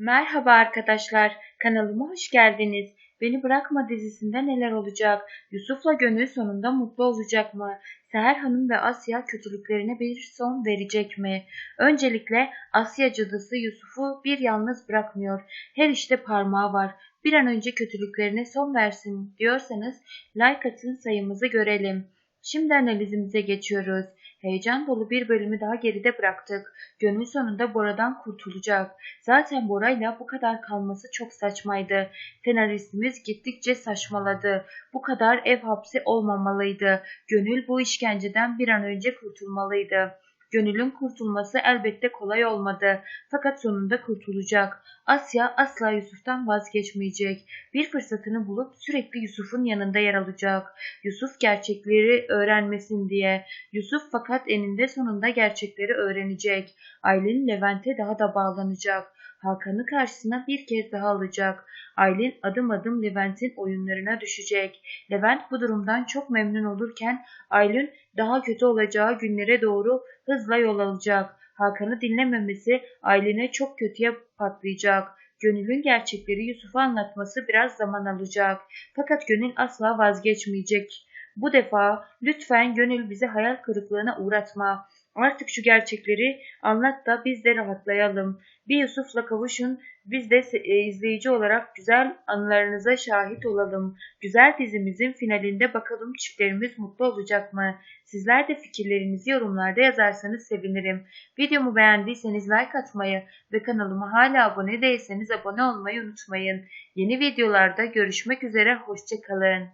Merhaba arkadaşlar, kanalıma hoş geldiniz. Beni Bırakma dizisinde neler olacak? Yusuf'la Gönül sonunda mutlu olacak mı? Seher Hanım ve Asya kötülüklerine bir son verecek mi? Öncelikle Asya cadısı Yusuf'u bir yalnız bırakmıyor. Her işte parmağı var. Bir an önce kötülüklerine son versin diyorsanız like atın sayımızı görelim. Şimdi analizimize geçiyoruz. Heyecan dolu bir bölümü daha geride bıraktık. Gönül sonunda Bora'dan kurtulacak. Zaten Bora'yla bu kadar kalması çok saçmaydı. Senaristimiz gittikçe saçmaladı. Bu kadar ev hapsi olmamalıydı. Gönül bu işkenceden bir an önce kurtulmalıydı. Gönül'ün kurtulması elbette kolay olmadı. Fakat sonunda kurtulacak. Asya asla Yusuf'tan vazgeçmeyecek. Bir fırsatını bulup sürekli Yusuf'un yanında yer alacak. Yusuf gerçekleri öğrenmesin diye. Yusuf fakat eninde sonunda gerçekleri öğrenecek. Aylin Levent'e daha da bağlanacak. Hakan'ı karşısına bir kez daha alacak. Aylin adım adım Levent'in oyunlarına düşecek. Levent bu durumdan çok memnun olurken Aylin daha kötü olacağı günlere doğru hızla yol alacak. Hakan'ı dinlememesi Aylin'e çok kötüye patlayacak. Gönül'ün gerçekleri Yusuf'a anlatması biraz zaman alacak. Fakat Gönül asla vazgeçmeyecek. Bu defa lütfen Gönül bizi hayal kırıklığına uğratma. Artık şu gerçekleri anlat da biz de rahatlayalım. Bir Yusuf'la kavuşun, biz de e, izleyici olarak güzel anılarınıza şahit olalım. Güzel dizimizin finalinde bakalım çiftlerimiz mutlu olacak mı? Sizler de fikirlerinizi yorumlarda yazarsanız sevinirim. Videomu beğendiyseniz like atmayı ve kanalıma hala abone değilseniz abone olmayı unutmayın. Yeni videolarda görüşmek üzere, hoşçakalın.